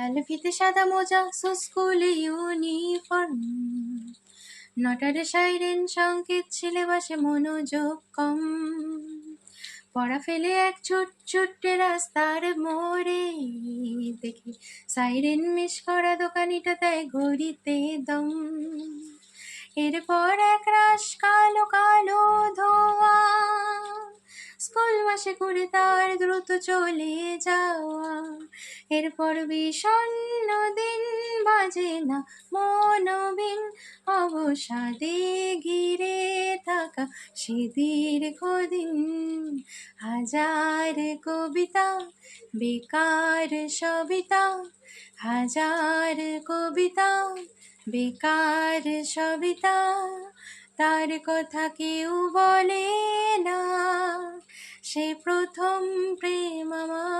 লাল ফিতে সাদা মোজা স্কুলে ইউনিফর্ম। নটারে সাইরেন সংকেত ছেলে বাসে মনোযোগ কম পড়া ফেলে এক ছোট ছোট্ট রাস্তার মোড়ে। দেখি সাইরেন মিস করা দোকানিটা দেয় ঘড়িতে দম। এরপর এক রাস কালো কালো ধোয়া। স্কুল বাসে করে তার দ্রুত চলে যাওয়া। এরপর বিষণ্ণ দিন বাজে না মনবিন অবসাদে ঘিরে থাকা সে দীর্ঘদিন। হাজার কবিতা, বেকার সবিতা, হাজার কবিতা, বেকার সবিতা, তার কথা কেউ বলে না। সে প্রথম প্রেম আমার